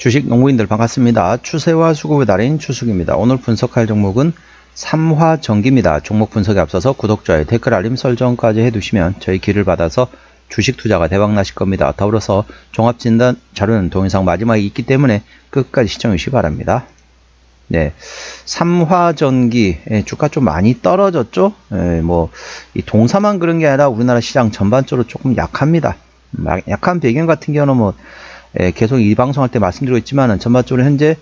주식 농구인들 반갑습니다. 추세와 수급의 달인 추숙입니다. 오늘 분석할 종목은 삼화전기입니다. 종목 분석에 앞서서 구독자의 댓글 알림 설정까지 해두시면 저희 길을 받아서 주식 투자가 대박 나실 겁니다. 더불어서 종합진단 자료는 동영상 마지막에 있기 때문에 끝까지 시청해 주시기 바랍니다. 네, 삼화전기 예, 주가 좀 많이 떨어졌죠. 예, 뭐 이 동사만 그런 게 아니라 우리나라 시장 전반적으로 조금 약합니다. 막- 약한 배경 같은 경우는 뭐 예, 계속 이 방송할 때 말씀드리고 있지만은 전반적으로 현재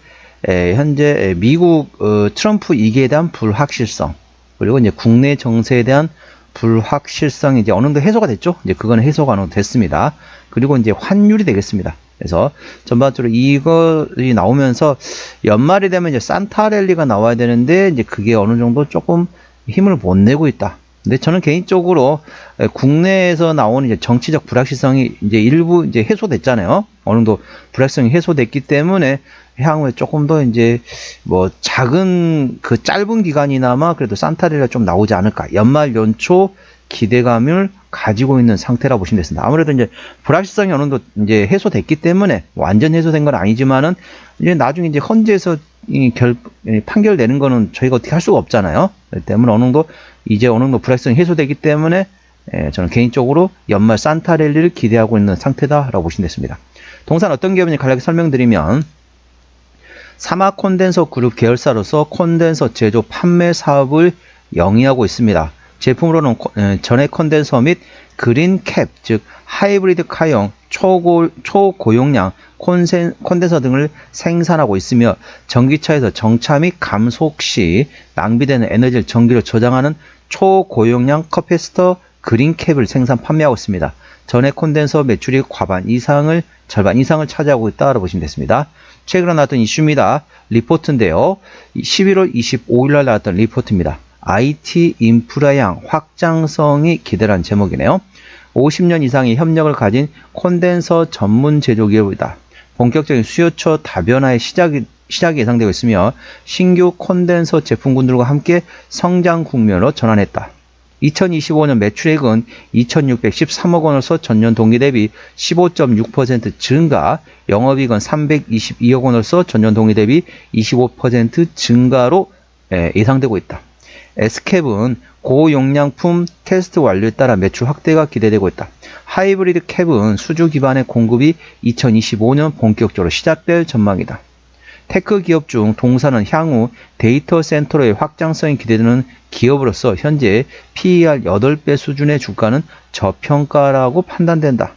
예, 현재 예, 미국 어, 트럼프 이기에 대한 불확실성 그리고 이제 국내 정세에 대한 불확실성이 이제 어느 정도 해소가 됐죠. 이제 그거는 해소가 어느 정도 됐습니다. 그리고 이제 환율이 되겠습니다. 그래서 전반적으로 이것이 나오면서 연말이 되면 이제 산타 랠리가 나와야 되는데 이제 그게 어느 정도 조금 힘을 못 내고 있다. 근데 저는 개인적으로 에, 국내에서 나오는 이제 정치적 불확실성이 이제 일부 이제 해소됐잖아요. 어느 정도 불확실성이 해소됐기 때문에 향후에 조금 더 이제 뭐 작은 그 짧은 기간이나마 그래도 산타렐리가 좀 나오지 않을까. 연말 연초 기대감을 가지고 있는 상태라 보시면 되겠습니다. 아무래도 이제 불확실성이 어느 정도 이제 해소됐기 때문에 완전 해소된 건 아니지만은 이제 나중에 이제 헌재에서 이 결, 이 판결 내는 거는 저희가 어떻게 할 수가 없잖아요. 때문에 어느 정도 이제 어느 정도 불확실성이 해소되기 때문에 예, 저는 개인적으로 연말 산타랠리를 기대하고 있는 상태다라고 보시면 되겠습니다. 동산 어떤 기업인지 간략히 설명드리면 사마 콘덴서 그룹 계열사로서 콘덴서 제조 판매 사업을 영위하고 있습니다. 제품으로는 전해 콘덴서 및 그린 캡, 즉 하이브리드 카용, 초고, 초고용량 콘센, 콘덴서 등을 생산하고 있으며 전기차에서 정차 및 감속 시 낭비되는 에너지를 전기로 저장하는 초고용량 커피스터 그린 캡을 생산 판매하고 있습니다. 전해 콘덴서 매출이 과반 이상을 절반 이상을 차지하고 있다고 보시면 됐습니다. 최근에 나왔던 이슈입니다. 리포트인데요. 11월 25일 날 나왔던 리포트입니다. IT 인프라양 확장성이 기대란 제목이네요. 50년 이상의 협력을 가진 콘덴서 전문 제조 기업이다. 본격적인 수요처 다변화의 시작이, 시작이 예상되고 있으며 신규 콘덴서 제품군들과 함께 성장 국면으로 전환했다. 2025년 매출액은 2,613억 원으로서 전년 동기 대비 15.6% 증가, 영업이익은 322억 원으로서 전년 동기 대비 25% 증가로 예, 예상되고 있다. S캡은 고용량품 테스트 완료에 따라 매출 확대가 기대되고 있다. 하이브리드 캡은 수주 기반의 공급이 2025년 본격적으로 시작될 전망이다. 테크 기업 중 동사는 향후 데이터 센터로의 확장성이 기대되는 기업으로서 현재 PER 8배 수준의 주가는 저평가라고 판단된다.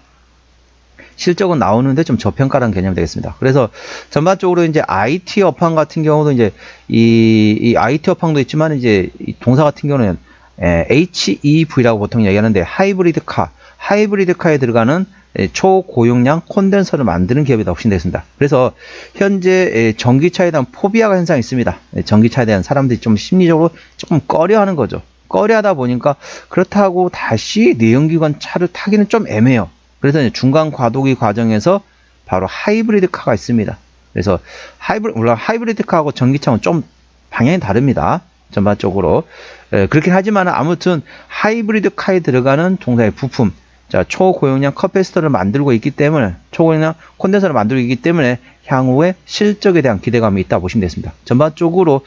실적은 나오는데 좀 저평가라는 개념이 되겠습니다. 그래서 전반적으로 이제 IT 업황 같은 경우도 이제 이, 이 IT 업황도 있지만 이제 이 동사 같은 경우는 에, HEV라고 보통 얘기하는데 하이브리드 카, 하이브리드 카에 들어가는 에, 초고용량 콘덴서를 만드는 기업이다 보시면 되겠습니다. 그래서 현재 에, 전기차에 대한 포비아가 현상이 있습니다. 에, 전기차에 대한 사람들이 좀 심리적으로 조금 꺼려하는 거죠. 꺼려하다 보니까 그렇다고 다시 내연기관 차를 타기는 좀 애매해요. 그래서 중간 과도기 과정에서 바로 하이브리드 카가 있습니다. 그래서 하이브리드, 물론 하이브리드 카하고 전기차는 좀 방향이 다릅니다. 전반적으로. 에, 그렇긴 하지만 아무튼 하이브리드 카에 들어가는 동사의 부품, 자, 초고용량 커패시터를 만들고 있기 때문에, 초고용량 콘덴서를 만들고 있기 때문에 향후에 실적에 대한 기대감이 있다 보시면 되겠습니다. 전반적으로,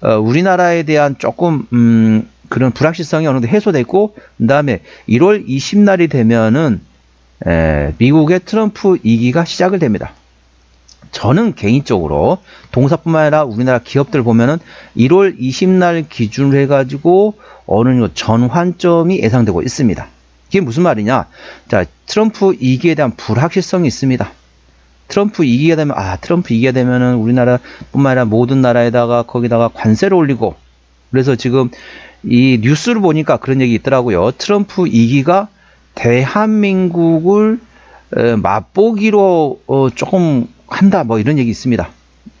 어, 우리나라에 대한 조금, 음, 그런 불확실성이 어느 정도 해소됐고, 그 다음에 1월 20날이 되면은, 에, 미국의 트럼프 2기가 시작을 됩니다. 저는 개인적으로 동사뿐만 아니라 우리나라 기업들 보면은 1월 20날 기준으로 해가지고 어느 전환점이 예상되고 있습니다. 이게 무슨 말이냐? 자, 트럼프 2기에 대한 불확실성이 있습니다. 트럼프 2기가 되면, 아, 트럼프 2기가 되면은 우리나라뿐만 아니라 모든 나라에다가 거기다가 관세를 올리고, 그래서 지금 이 뉴스를 보니까 그런 얘기 있더라고요. 트럼프 2기가 대한민국을 에, 맛보기로 어, 조금 한다 뭐 이런 얘기 있습니다.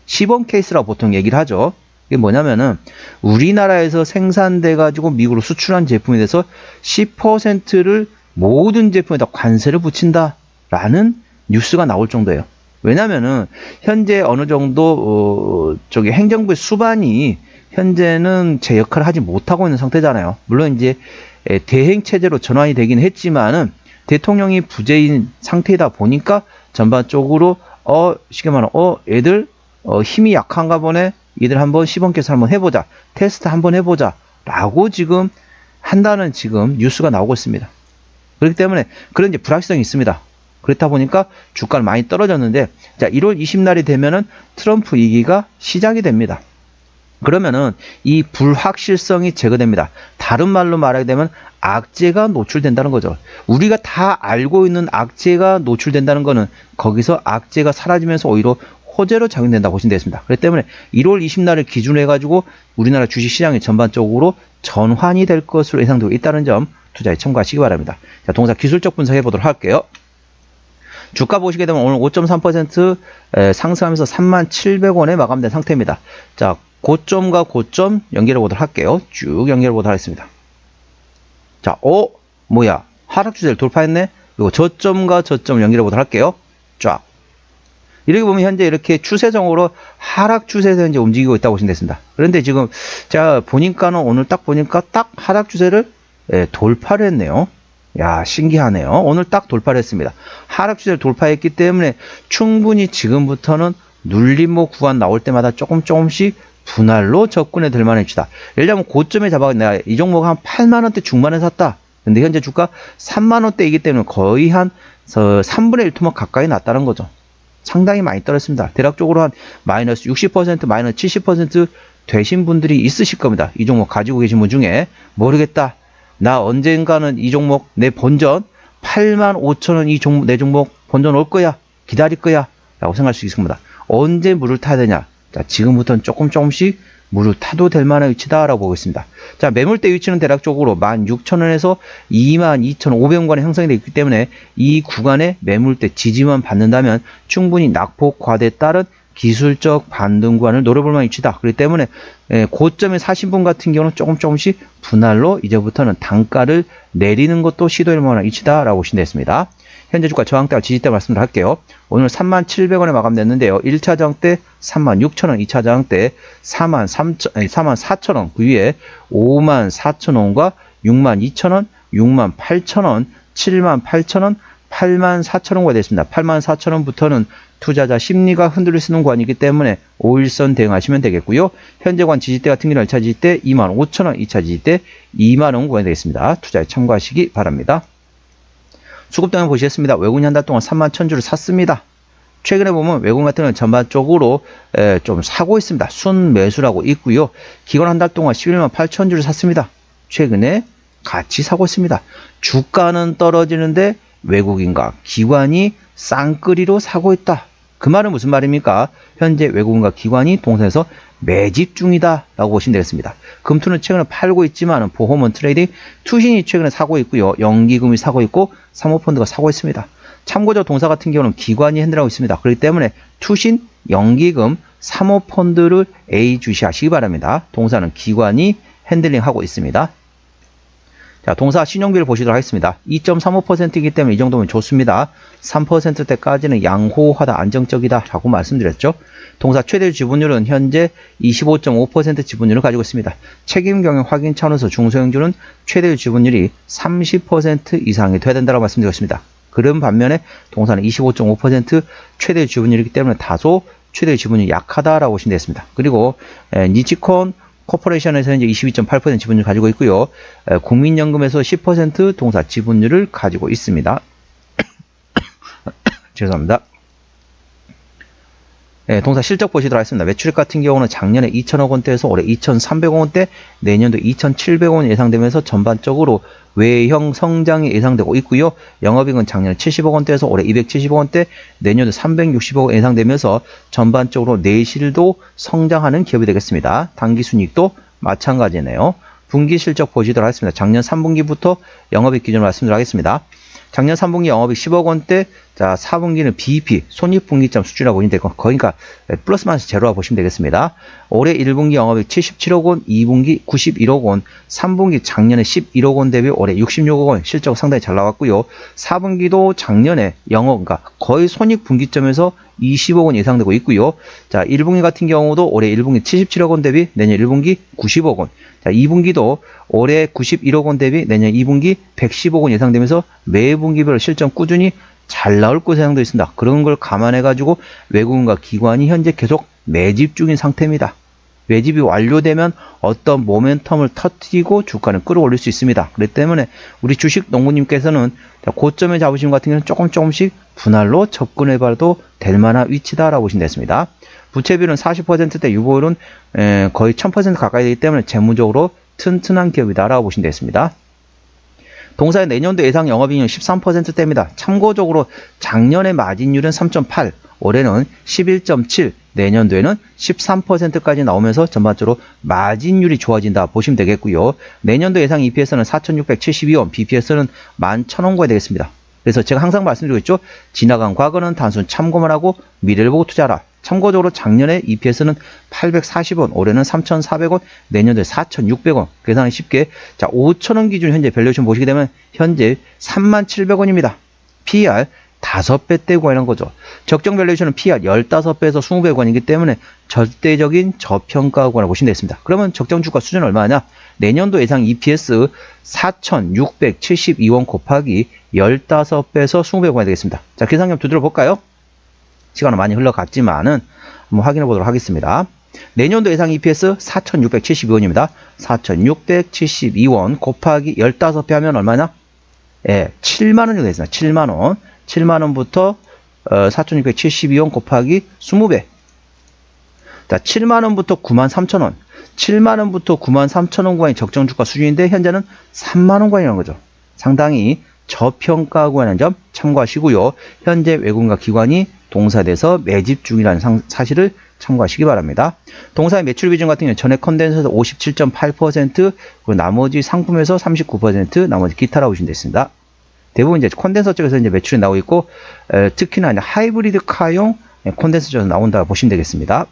시범 케이스라고 보통 얘기를 하죠. 이게 뭐냐면은 우리나라에서 생산돼 가지고 미국으로 수출한 제품에 대해서 10%를 모든 제품에다 관세를 붙인다라는 뉴스가 나올 정도예요. 왜냐면은 현재 어느 정도 어, 저기 행정부의 수반이 현재는 제 역할을 하지 못하고 있는 상태잖아요. 물론 이제 에, 대행 체제로 전환이 되긴 했지만은 대통령이 부재인 상태이다 보니까 전반적으로 어, 쉽게 말하면, 어, 애들, 어, 힘이 약한가 보네. 얘들 한번 시범께서 한번 해보자. 테스트 한번 해보자. 라고 지금 한다는 지금 뉴스가 나오고 있습니다. 그렇기 때문에 그런 이제 불확실성이 있습니다. 그렇다 보니까 주가는 많이 떨어졌는데, 자, 1월 20날이 되면은 트럼프 이기가 시작이 됩니다. 그러면은 이 불확실성이 제거됩니다. 다른 말로 말하게 되면 악재가 노출된다는 거죠. 우리가 다 알고 있는 악재가 노출된다는 거는 거기서 악재가 사라지면서 오히려 호재로 작용된다고 보시면 되겠습니다. 그렇기 때문에 1월 20날을 기준으로 해가지고 우리나라 주식시장이 전반적으로 전환이 될 것으로 예상되고 있다는 점 투자에 참고하시기 바랍니다. 자, 동사 기술적 분석해 보도록 할게요. 주가 보시게 되면 오늘 5.3% 에, 상승하면서 37,700원에 마감된 상태입니다. 자, 고점과 고점 연결해 보도록 할게요. 쭉 연결해 보도록 하겠습니다. 자, 어? 뭐야? 하락 추세를 돌파했네? 그리고 저점과 저점 연결해 보도록 할게요. 쫙. 이렇게 보면 현재 이렇게 추세적으로 하락 추세에서 이제 움직이고 있다고 보시면 되겠습니다. 그런데 지금 제가 보니까는 오늘 딱 보니까 딱 하락 추세를 예, 돌파를 했네요. 야, 신기하네요. 오늘 딱 돌파를 했습니다. 하락 추세를 돌파했기 때문에 충분히 지금부터는 눌림목 구간 나올 때마다 조금 조금씩 분할로 접근해 될 만한 위치다. 예를 들면 고점에 잡아 내가 이 종목 한 8만 원대 중반에 샀다. 근데 현재 주가 3만 원대이기 때문에 거의 한 3분의 1 토막 가까이 났다는 거죠. 상당히 많이 떨어졌습니다. 대략적으로 한 마이너스 60% 마이너스 70% 되신 분들이 있으실 겁니다. 이 종목 가지고 계신 분 중에 모르겠다. 나 언젠가는 이 종목 내 본전 8만 5천 원 이 종목 내 종목 본전 올 거야. 기다릴 거야. 라고 생각할 수 있을 겁니다. 언제 물을 타야 되냐? 자, 지금부터는 조금 조금씩 물을 타도 될 만한 위치다라고 보고 있습니다. 자, 매물대 위치는 대략적으로 16,000원에서 22,500원에 형성이 되어 있기 때문에 이 구간에 매물대 지지만 받는다면 충분히 낙폭 과대에 따른 기술적 반등 구간을 노려볼 만한 위치다. 그렇기 때문에 예, 고점에 사신 분 같은 경우는 조금 조금씩 분할로 이제부터는 단가를 내리는 것도 시도할 만한 위치다라고 보시면 되겠습니다. 현재 주가 저항대와 지지대 말씀을 할게요. 오늘 37,700원에 마감됐는데요. 1차 저항대 36,000원, 2차 저항대 43,000, 44,000원, 그 위에 54,000원과 62,000원, 68,000원, 78,000원, 84,000원과 됐습니다. 84,000원부터는 투자자 심리가 흔들릴 수 있는 구간이기 때문에 5일선 대응하시면 되겠고요. 현재관 지지대 같은 경우는 1차 지지대 25,000원, 2차 지지대 2만원 구간이 되겠습니다. 투자에 참고하시기 바랍니다. 수급등을 보시겠습니다. 외국인 한 달 동안 3만 1000주를 샀습니다. 최근에 보면 외국인 같은 경우는 전반적으로 에, 좀 사고 있습니다. 순 매수라고 있고요. 기관 한 달 동안 11만 8천주를 샀습니다. 최근에 같이 사고 있습니다. 주가는 떨어지는데 외국인과 기관이 쌍끌이로 사고 있다. 그 말은 무슨 말입니까? 현재 외국인과 기관이 동선에서 매집 중이다 라고 보시면 되겠습니다. 금투는 최근에 팔고 있지만 보험은 트레이딩, 투신이 최근에 사고 있고요. 연기금이 사고 있고 사모펀드가 사고 있습니다. 참고적 동사 같은 경우는 기관이 핸들하고 있습니다. 그렇기 때문에 투신, 연기금, 사모펀드를 A 주시하시기 바랍니다. 동사는 기관이 핸들링하고 있습니다. 자, 동사 신용비를 보시도록 하겠습니다. 2.35%이기 때문에 이 정도면 좋습니다. 3%대까지는 양호하다, 안정적이다 라고 말씀드렸죠. 동사 최대 지분율은 현재 25.5% 지분율을 가지고 있습니다. 책임 경영 확인 차원에서 중소형주는 최대 지분율이 30% 이상이 돼야 된다고 말씀드렸습니다. 그런 반면에 동사는 25.5% 최대 지분율이기 때문에 다소 최대 지분율이 약하다라고 보시면 되겠습니다. 그리고 니치콘 코퍼레이션에서 이제 22.8% 지분율을 가지고 있고요. 국민연금에서 10% 동사 지분율을 가지고 있습니다. 죄송합니다. 네, 동사 실적 보시도록 하겠습니다. 매출액 같은 경우는 작년에 2천억 원대에서 올해 2,300억 원대, 내년도 2,700억 원 예상되면서 전반적으로 외형 성장이 예상되고 있고요. 영업이익은 작년에 70억 원대에서 올해 270억 원대, 내년도 360억 원 예상되면서 전반적으로 내실도 성장하는 기업이 되겠습니다. 당기순이익도 마찬가지네요. 분기 실적 보시도록 하겠습니다. 작년 3분기부터 영업이익 기준으로 말씀드리도록 하겠습니다. 작년 3분기 영업이익 10억 원대, 자 4분기는 BEP 손익분기점 수준이라고 보시면 되고 거니까 플러스 마이너스 제로라 보시면 되겠습니다. 올해 1분기 영업이익 77억 원, 2분기 91억 원, 3분기 작년에 11억 원 대비 올해 66억 원 실적 상당히 잘 나왔고요. 4분기도 작년에 영업 그러니까 거의 손익분기점에서 20억 원 예상되고 있고요. 자 1분기 같은 경우도 올해 1분기 77억 원 대비 내년 1분기 90억 원. 자 2분기도 올해 91억 원 대비 내년 2분기 110억 원 예상되면서 매 분기별 실적 꾸준히 잘 나올 것이라도 있습니다. 그런 걸 감안해 가지고 외국인과 기관이 현재 계속 매집 중인 상태입니다. 매집이 완료되면 어떤 모멘텀을 터뜨리고 주가는 끌어올릴 수 있습니다. 그렇기 때문에 우리 주식 농부님께서는 고점에 잡으신 것 같은 경우는 조금 조금씩 분할로 접근해 봐도 될 만한 위치다라고 보시면 되겠습니다. 부채비율은 40%대 유보율은 에, 거의 1000% 가까이 되기 때문에 재무적으로 튼튼한 기업이다라고 보시면 되겠습니다. 동사의 내년도 예상 영업이익률 13%대입니다. 참고적으로 작년의 마진율은 3.8, 올해는 11.7, 내년도에는 13%까지 나오면서 전반적으로 마진율이 좋아진다 보시면 되겠고요. 내년도 예상 EPS는 4,672원, BPS는 11,000원가 되겠습니다. 그래서 제가 항상 말씀드리고 있죠. 지나간 과거는 단순 참고만 하고 미래를 보고 투자하라. 참고적으로 작년에 EPS는 840원, 올해는 3,400원, 내년도에 4,600원. 계산이 쉽게 자 5,000원 기준 현재 밸류에이션 보시게 되면 현재 37,700원입니다. PER 5배 떼고 하는 거죠. 적정 밸류에이션은 PER 15배에서 20배 권이기 때문에 절대적인 저평가권을 보시면 되겠습니다. 그러면 적정 주가 수준은 얼마냐? 내년도 예상 EPS 4,672원 곱하기 15배에서 20배 권이 되겠습니다. 자, 계산력 두드려 볼까요? 시간은 많이 흘러갔지만은 한번 확인해 보도록 하겠습니다. 내년도 예상 EPS 4,672원입니다. 4,672원 곱하기 15배 하면 얼마냐? 예, 7만원 정도 되겠습니다. 7만원. 7만원부터 어, 4,672원 곱하기 20배. 자, 7만원부터 9만 3천원. 7만원부터 9만 3천원 구간이 적정 주가 수준인데 현재는 3만원 구간이라는 거죠. 상당히 저평가하고 하는 점 참고하시고요. 현재 외국인과 기관이 동사돼서 매집 중이라는 상, 사실을 참고하시기 바랍니다. 동사의 매출 비중 같은 경우는 전액 컨덴서에서 57.8%, 그리고 나머지 상품에서 39%, 나머지 기타라고 보시면 되겠습니다. 대부분 이제 콘덴서 쪽에서 이제 매출이 나오고 있고, 에, 특히나 이제 하이브리드 카용 콘덴서 쪽에서 나온다 보시면 되겠습니다.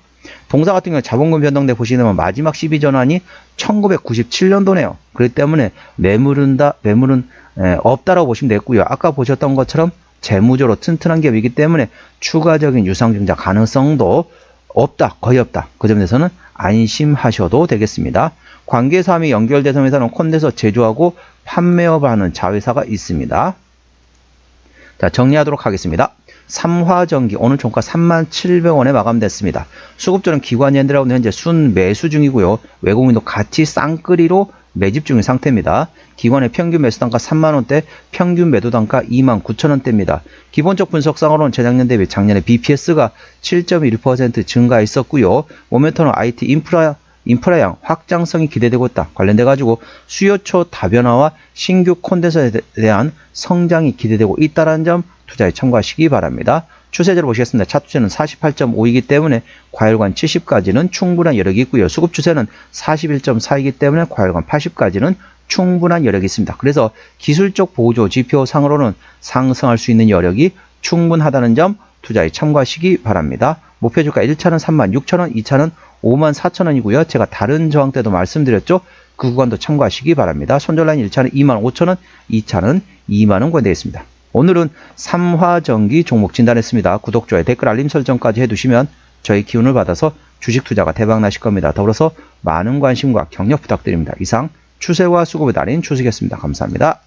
동사 같은 경우 자본금 변동대 보시면 마지막 12 전환이 1997년도네요. 그렇기 때문에 매물은 다 매물은 에, 없다라고 보시면 되겠고요. 아까 보셨던 것처럼 재무적으로 튼튼한 기업이기 때문에 추가적인 유상증자 가능성도 없다, 거의 없다. 그 점에서는 안심하셔도 되겠습니다. 관계사항이 연결돼서 회사는 콘데서 제조하고 판매업 하는 자회사가 있습니다. 자, 정리하도록 하겠습니다. 삼화전기 오늘 종가 37,700원에 마감됐습니다. 수급조는 기관연대라고 현재 순 매수 중이고요. 외국인도 같이 쌍끌이로 매집 중인 상태입니다. 기관의 평균 매수 단가 3만원대, 평균 매도 단가 2만 9천원대입니다. 기본적 분석상으로는 재작년 대비 작년에 BPS가 7.1% 증가했었고요. 모멘텀은 IT 인프라 인프라양 확장성이 기대되고 있다. 관련돼 가지고 수요처 다변화와 신규 콘덴서에 대한 성장이 기대되고 있다는 점 투자에 참고하시기 바랍니다. 추세대로 보시겠습니다. 차트세는 48.5이기 때문에 과열관 70까지는 충분한 여력이 있고요. 수급 추세는 41.4이기 때문에 과열관 80까지는 충분한 여력이 있습니다. 그래서 기술적 보조 지표 상으로는 상승할 수 있는 여력이 충분하다는 점 투자에 참고하시기 바랍니다. 목표주가 1차는 36,000원, 2차는 54,000원이고요. 제가 다른 저항 때도 말씀드렸죠. 그 구간도 참고하시기 바랍니다. 손절라인 1차는 25,000원, 2차는 2만원 권되겠습니다. 오늘은 삼화전기 종목 진단했습니다. 구독, 좋아요, 댓글, 알림 설정까지 해두시면 저희 기운을 받아서 주식 투자가 대박 나실 겁니다. 더불어서 많은 관심과 격려 부탁드립니다. 이상 추세와 수급의 달인 추석이었습니다. 감사합니다.